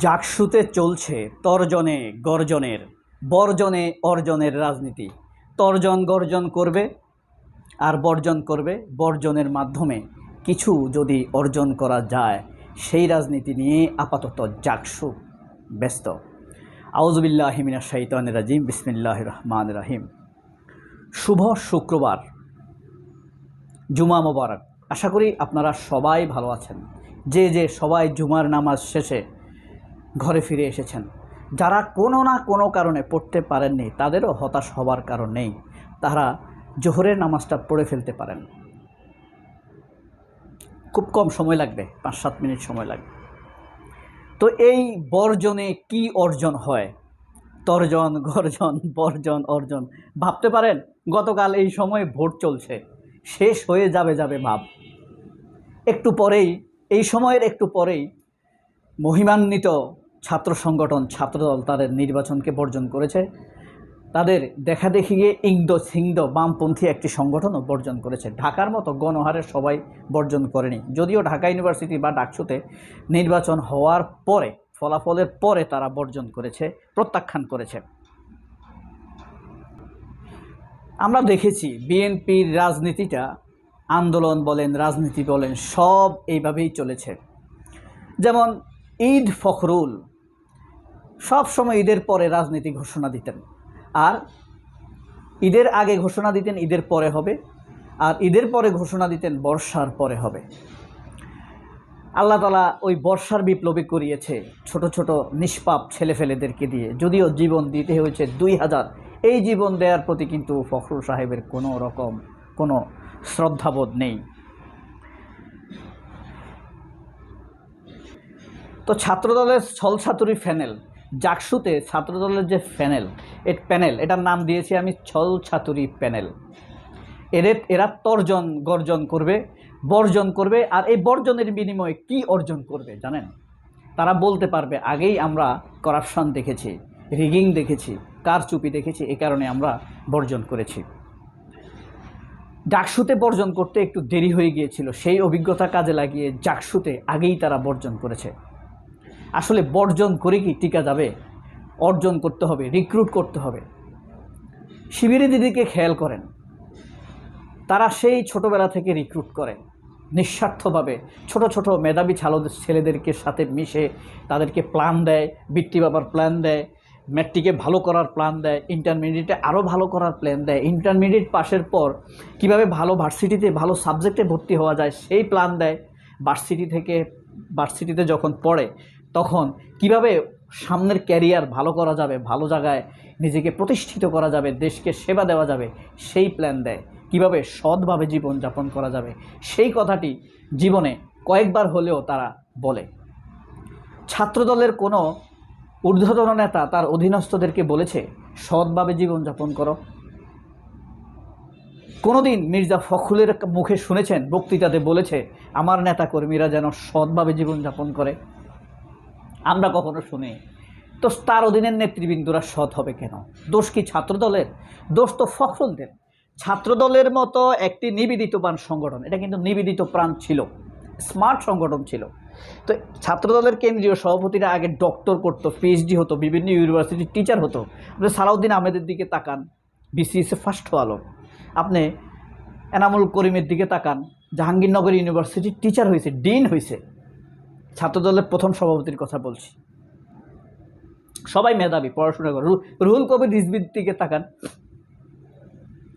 জাকসুতে চলছে তর্জনে গর্জনের, বর্জনে অর্জনের রাজনীতি। তর্জন গর্জন করবে আর বর্জন করবে বর্জনের মাধ্যমে। কিছু যদি অর্জন করা যায়, সেই রাজনীতি নিয়ে আপাতত জাকসু ব্যস্ত। আউজবিল্লাহ হিমিনা শৈতান রাজিম বিসমিল্লাহ রহমান রাহিম। শুভ শুক্রবার। জুমা মোবারক। আশা করি আপনারা সবাই ভালো আছেন। যে যে সবাই জুমার নামাজ শেষে ঘরে ফিরে এসেছেন, যারা কোনো না কোনো কারণে পড়তে পারেননি, তাদেরও হতাশ হবার কারণ নেই। তারা জোহরের নামাজটা পড়ে ফেলতে পারেন। খুব কম সময় লাগবে পাঁচ সাত মিনিট সময় লাগবে। তো এই বর্জনে কি অর্জন হয়? তর্জন, গর্জন, বর্জন, অর্জন, ভাবতে পারেন? গতকাল এই সময় ভোট চলছে, শেষ হয়ে যাবে যাবে ভাব। একটু পরেই, এই সময়ের একটু পরেই মহিমান্বিত ছাত্র সংগঠন, ছাত্রদল তাদের নির্বাচনকে বর্জন করেছে। তাদের দেখা গিয়ে ইংদ সিংদ বামপন্থী একটি সংগঠনও বর্জন করেছে। ঢাকার মতো গণহারে সবাই বর্জন করেনি। যদিও ঢাকা ইউনিভার্সিটি বা ডাকসুতে নির্বাচন হওয়ার পরে, ফলাফলের পরে তারা বর্জন করেছে, প্রত্যাখ্যান করেছে। আমরা দেখেছি, বিএনপির রাজনীতিটা আন্দোলন বলেন, রাজনীতি বলেন, সব এইভাবেই চলেছে। যেমন ঈদ ফখরুল, সব সময় ঈদের পরে রাজনীতি ঘোষণা দিতেন। আর ঈদের আগে ঘোষণা দিতেন, ঈদের পরে হবে। আর ঈদের পরে ঘোষণা দিতেন, বর্ষার পরে হবে। আল্লাহ তালা ওই বর্ষার বিপ্লবী করিয়েছে ছোট ছোট নিষ্পাপ ছেলেফেলেদেরকে দিয়ে। যদিও জীবন দিতে হয়েছে দুই হাজার, এই জীবন দেওয়ার প্রতি কিন্তু ফখরুল সাহেবের কোনো রকম কোনো শ্রদ্ধাবোধ নেই। তো ছাত্রদলের ছলছাতুরি ফ্যানেল জাকসুতে ছাত্রদলের যে ফ্যানেল এ প্যানেল, এটার নাম দিয়েছি আমি ছল ছাতুরি প্যানেল। এদের, এরা তর্জন, গর্জন করবে, বর্জন করবে, আর এই বর্জনের বিনিময়ে কি অর্জন করবে জানেন? তারা বলতে পারবে, আগেই আমরা করাপশন দেখেছি, রিগিং দেখেছি, কারচুপি দেখেছি এই কারণে আমরা বর্জন করেছি। ডাকসুতে বর্জন করতে একটু দেরি হয়ে গিয়েছিল। সেই অভিজ্ঞতা কাজে লাগিয়ে জাকসুতে আগেই তারা বর্জন করেছে। আসলে বর্জন করে কি টিকা যাবে? অর্জন করতে হবে রিক্রুট করতে হবে। শিবিরে দিদিকে খেয়াল করেন। তারা সেই ছোটবেলা থেকে রিক্রুট করেন। নিঃস্বার্থভাবে ছোট ছোট মেধাবী ছালো ছেলেদেরকে সাথে মিশে তাদেরকে প্ল্যান দেয়, বৃত্তি বাবার প্ল্যান দেয়। ম্যাট্রিকে ভালো করার প্ল্যান দেয় ইন্টারমিডিয়েটে আরও ভালো করার প্ল্যান দেয় ইন্টারমিডিয়েট পাশের পর কীভাবে ভালো ভার্সিটিতে ভালো সাবজেক্টে ভর্তি হওয়া যায় সেই প্ল্যান দেয়। ভার্সিটি থেকে ভার্সিটিতে যখন পড়ে, তখন কীভাবে সামনের ক্যারিয়ার ভালো করা যাবে, ভালো জায়গায় নিজেকে প্রতিষ্ঠিত করা যাবে, দেশকে সেবা দেওয়া যাবে, সেই প্ল্যান দেয়। কীভাবে সৎভাবে জীবনযাপন করা যাবে, সেই কথাটি জীবনে কয়েকবার হলেও তারা বলে। ছাত্রদলের কোনো ঊর্ধ্বতন নেতা তার অধীনস্থদেরকে বলেছে, সৎভাবে জীবনযাপন করো। কোনোদিন মির্জা ফখরুলের মুখে শুনেছেন, বক্তৃতাতে বলেছে, আমার নেতা কর্মীরা যেন সৎভাবে জীবনযাপন করে। আমরা কখনো শুনি। তো তার অধীনের নেতৃবৃন্দরা সৎ হবে কেন? দোষ কি ছাত্রদলের? দোষ তো ফখরুলদের। ছাত্রদলের মতো একটি নিবেদিতবান সংগঠন, এটা কিন্তু নিবেদিত প্রাণ ছিল। স্মার্ট সংগঠন ছিল। তো ছাত্রদলের কেন্দ্রীয় সভাপতিরা আগে ডক্টর করতো পিএইচডি হতো, বিভিন্ন ইউনিভার্সিটির টিচার হতো। আপনি সালাউদ্দিন আহমেদের দিকে তাকান বিসিএসে ফার্স্ট আলো আপনি এনামুল করিমের দিকে তাকান, জাহাঙ্গীরনগর ইউনিভার্সিটির টিচার হয়েছে ডিন হয়েছে ছাত্রদলের প্রথম সভাপতির কথা বলছি। সবাই মেধাবী, পড়াশোনা করে। রুহুল কবির রিজবির দিকে তাকান।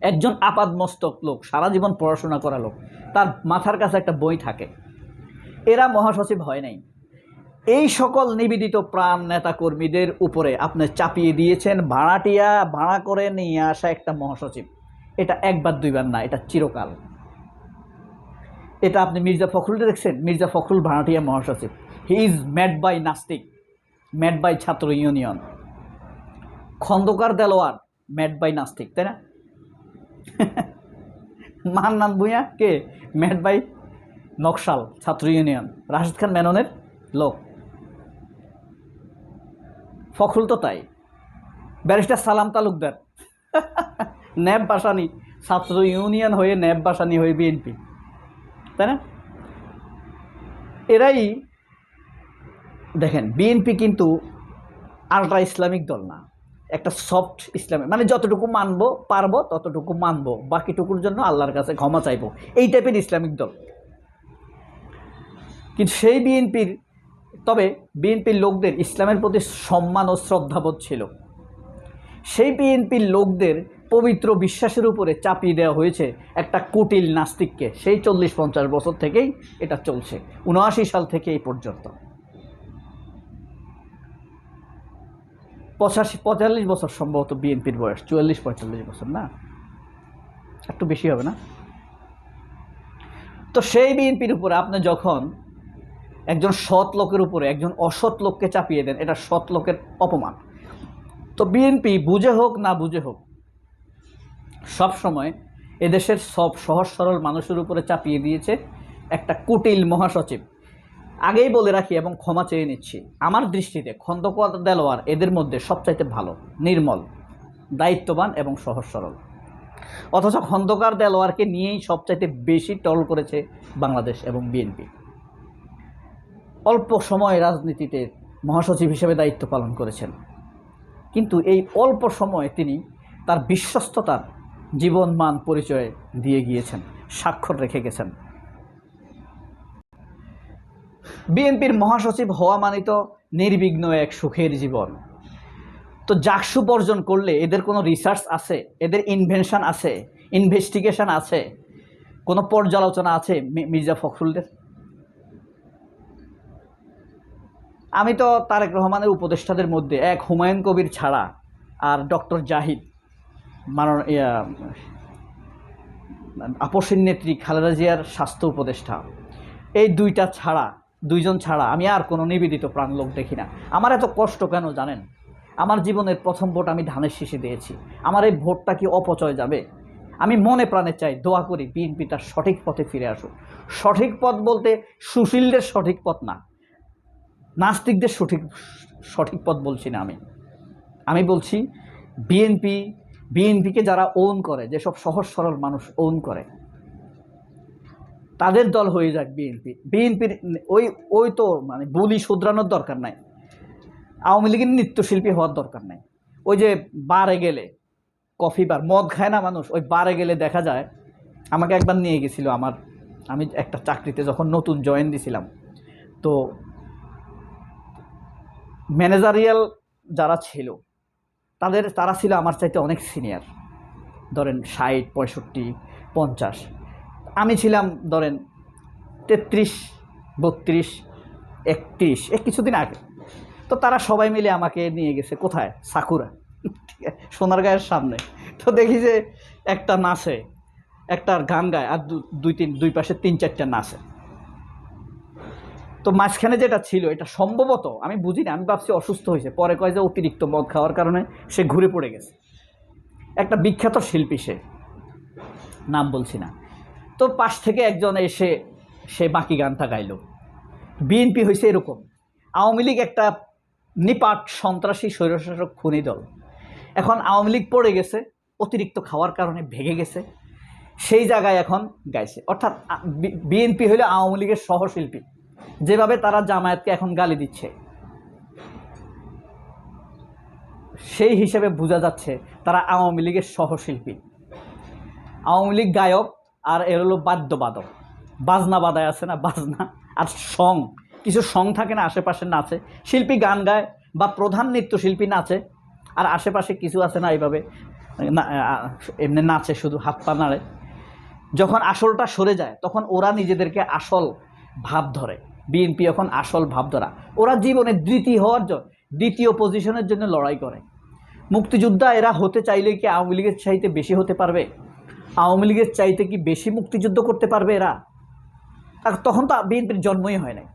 একজন আপাদ মস্তক লোক, সারা জীবন পড়াশোনা করা লোক। তার মাথার কাছে একটা বই থাকে। এরা মহাসচিব হয় নাই। এই সকল নিবেদিত প্রাণ নেতা কর্মীদের উপরে আপনি চাপিয়ে দিয়েছেন, ভাড়াটিয়া, ভাড়া করে নিয়ে আসা একটা মহাসচিব। এটা একবার দুইবার না, এটা চিরকাল। এটা আপনি মির্জা ফখরুল দেখছেন? মির্জা ফখরুল ভাড়াটিয়া মহাসচিব। হি ইজ ম্যাড বাই নাস্তিক ম্যাড বাই ছাত্র union. Khandakar Delwar mad by নাস্তিক তাই না? মান্নান ভূঁইয়া কে? ম্যাড বাই নকশাল ছাত্র ইউনিয়ন। রাশিদ খান মেননের লোক। ফখরুল তো তাই। ব্যারিস্টার সালাম তালুকদার। ন্যাব বাসানি, ছাত্র ইউনিয়ন হয়ে ন্যাব বাসানি হয়ে বিএনপি। তাই না? এরাই দেখেন, বিএনপি কিন্তু আলট্রা ইসলামিক দল না। একটা সফট ইসলামিক মানে যতটুকু মানবো, পারব, ততটুকু মানবো। বাকিটুকুর জন্য আল্লাহর কাছে ক্ষমা চাইব। এই টাইপের ইসলামিক দল। কিন্তু সেই বিএনপির, তবে বিএনপির লোকদের ইসলামের প্রতি সম্মান ও শ্রদ্ধাবোধ ছিল। সেই বিএনপির লোকদের পবিত্র বিশ্বাসের উপরে চাপিয়ে দেওয়া হয়েছে একটা কুটিল নাস্তিককে। সেই চল্লিশ পঞ্চাশ বছর থেকেই এটা চলছে। উনআশি সাল থেকে এই পর্যন্ত। পঁচাশি, পঁয়তাল্লিশ বছর সম্ভবত বিএনপির বয়স। চুয়াল্লিশ, পঁয়তাল্লিশ বছর, না? একটু বেশি হবে না? তো সেই বিএনপির উপরে আপনি যখন একজন সৎ লোকের উপরে, একজন অসৎ লোককে চাপিয়ে দেন, এটা সৎ লোকের অপমান। তো বিএনপি বুঝে হোক না বুঝে হোক, সব সময় এদেশের সব সহজ সরল মানুষের উপরে চাপিয়ে দিয়েছে একটা কুটিল মহাসচিব। আগেই বলে রাখি এবং ক্ষমা চেয়ে নিচ্ছি, আমার দৃষ্টিতে খন্দকার দেলোয়ার এদের মধ্যে সবচাইতে ভালো, নির্মল, দায়িত্ববান এবং সহজ সরল। অথচ খন্দকার দেলোয়ারকে নিয়েই সবচাইতে বেশি টল করেছে বাংলাদেশ এবং বিএনপি। অল্প সময় রাজনীতিতে মহাসচিব হিসেবে দায়িত্ব পালন করেছেন। কিন্তু এই অল্প সময়ে তিনি তার বিশ্বস্ততার জীবন মান পরিচয় দিয়ে গিয়েছেন, স্বাক্ষর রেখে গেছেন। বিএনপির মহাসচিব হওয়া মানিত নির্বিঘ্ন এক সুখের জীবন। তো জাকসু বর্জন করলে এদের কোনো রিসার্চ আছে, এদের ইনভেনশন আছে ইনভেস্টিগেশন আছে, কোনো পর্যালোচনা আছে মির্জা ফখরুলদের? আমি তো তারেক রহমানের উপদেষ্টাদের মধ্যে এক হুমায়ুন কবির ছাড়া আর ডক্টর জাহিদ, মানন আপসীর নেত্রী খালেদা জিয়ার স্বাস্থ্য উপদেষ্টা। এই দুইটা ছাড়া, দুইজন ছাড়া আমি আর কোনো নিবেদিত প্রাণ লোক দেখি না। আমার এত কষ্ট কেন জানেন? আমার জীবনের প্রথম ভোট আমি ধানের শীষে দিয়েছি। আমার এই ভোটটা কি অপচয় যাবে? আমি মনে প্রাণে চাই দোয়া করি বিএনপি তার সঠিক পথে ফিরে আসুক। সঠিক পথ বলতে সুশীলদের সঠিক পথ না। নাস্তিকদের সঠিক সঠিক পথ বলছি না আমি। আমি বলছি বিএনপি, বিএনপিকে যারা ওন করে, যেসব সহজ সরল মানুষ ওন করে, তাদের দল হয়ে যাক বিএনপি। বিএনপির ওই ওই তো মানে বুলি শুধরানোর দরকার নাই। আওয়ামী লীগের নৃত্যশিল্পী হওয়ার দরকার নাই। ওই যে বারে গেলে কফি বার, মদ খায় না মানুষ, ওই বারে গেলে দেখা যায়, আমাকে একবার নিয়ে গেছিল আমার, আমি একটা চাকরিতে যখন নতুন জয়েন দিছিলাম, তো ম্যানেজারিয়াল যারা ছিল, তাদের, তারা ছিল আমার চাইতে অনেক সিনিয়র। ধরেন ষাট, পঁয়ষট্টি, পঞ্চাশ। আমি ছিলাম, ধরেন তেত্রিশ, বত্রিশ, একত্রিশ, এ কিছুদিন আগে। তো তারা সবাই মিলে আমাকে নিয়ে গেছে কোথায়? সাকুরা। সোনারগাঁয়ের সামনে। তো দেখি যে একটা নাচে, একটা গান গায়, আর দুই তিন, দুই পাশে তিন চারটা নাচে। তো মাঝখানে যেটা ছিল, এটা সম্ভবত, আমি বুঝি না আমি ভাবছি অসুস্থ হয়েছে। পরে কয় যে অতিরিক্ত মদ খাওয়ার কারণে সে ঘুরে পড়ে গেছে। একটা বিখ্যাত শিল্পী সে, নাম বলছি না। তো পাশ থেকে একজন এসে সে বাকি গানটা গাইল। বিএনপি হয়েছে এরকম। আওয়ামী লীগ একটা নিপাট, সন্ত্রাসী, স্বৈরশাসক খুনি দল। এখন আওয়ামী লীগ পড়ে গেছে, অতিরিক্ত খাওয়ার কারণে ভেঙে গেছে। সেই জায়গায় এখন গাইছে। অর্থাৎ বিএনপি হলো আওয়ামী লীগের সহশিল্পী। যেভাবে তারা জামায়াতকে এখন গালি দিচ্ছে, সেই হিসেবে বোঝা যাচ্ছে তারা আওয়ামী লীগের সহশিল্পী। আওয়ামী লীগ গায়ক আর এর হলো বাদ্যবাদক। বাজনা বাদায় আছে না, বাজনা আর সং। কিছু সং থাকে না, আশেপাশে নাচে। শিল্পী গান গায় বা প্রধান নৃত্যশিল্পী নাচে। আর আশেপাশে কিছু আছে না এইভাবে এমনি নাচে শুধু হাত পা নাড়ে। যখন আসলটা সরে যায়, তখন ওরা নিজেদেরকে আসল ভাব ধরে। বিএনপি এখন আসল ভাবধারা। ওরা জীবনে দ্বিতীয় হওয়ার জন্য দ্বিতীয় পজিশনের জন্য লড়াই করে। মুক্তিযোদ্ধা এরা হতে চাইলে কি আওয়ামী লীগের চাইতে বেশি হতে পারবে? আওয়ামী লীগের চাইতে কি বেশি মুক্তিযুদ্ধ করতে পারবে এরা? তখন তো বিএনপির জন্মই হয় নাই।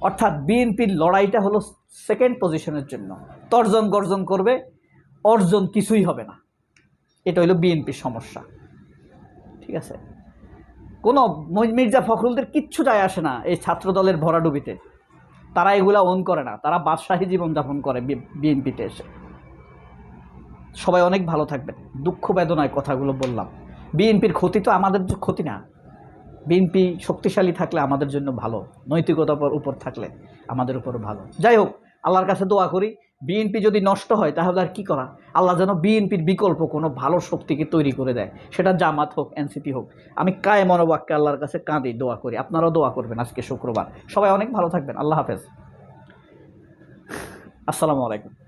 অর্থাৎ বিএনপির লড়াইটা হলো সেকেন্ড পজিশনের জন্য। তর্জন গর্জন করবে, অর্জন কিছুই হবে না। এটা হলো বিএনপির সমস্যা। ঠিক আছে? কোনো মির্জা ফখরুলদের কিচ্ছু যায় আসে না এই ছাত্র দলের ভরাডুবিতে। তারা এগুলা ওন করে না। তারা বাদশাহী জীবনযাপন করে বিএনপিতে এসে। সবাই অনেক ভালো থাকবেন। দুঃখ বেদনায় কথাগুলো বললাম। বিএনপির ক্ষতি তো আমাদের ক্ষতি না। বিএনপি শক্তিশালী থাকলে আমাদের জন্য ভালো। নৈতিকতার উপর থাকলে আমাদের উপর ভালো। যাই হোক, আল্লাহর কাছে দোয়া করি। বিএনপি যদি নষ্ট হয়, তাহলে আর কি করা? আল্লাহ যেন বিএনপির বিকল্প কোনো ভালো শক্তিকে তৈরি করে দেয়। সেটা জামাত হোক, এনসিপি হোক। আমি কায় মনোবাক্যে আল্লাহর কাছে কাঁদি, দোয়া করি। আপনারাও দোয়া করবেন আজকে শুক্রবার। সবাই অনেক ভালো থাকবেন। আল্লাহ হাফেজ। আসসালামু আলাইকুম।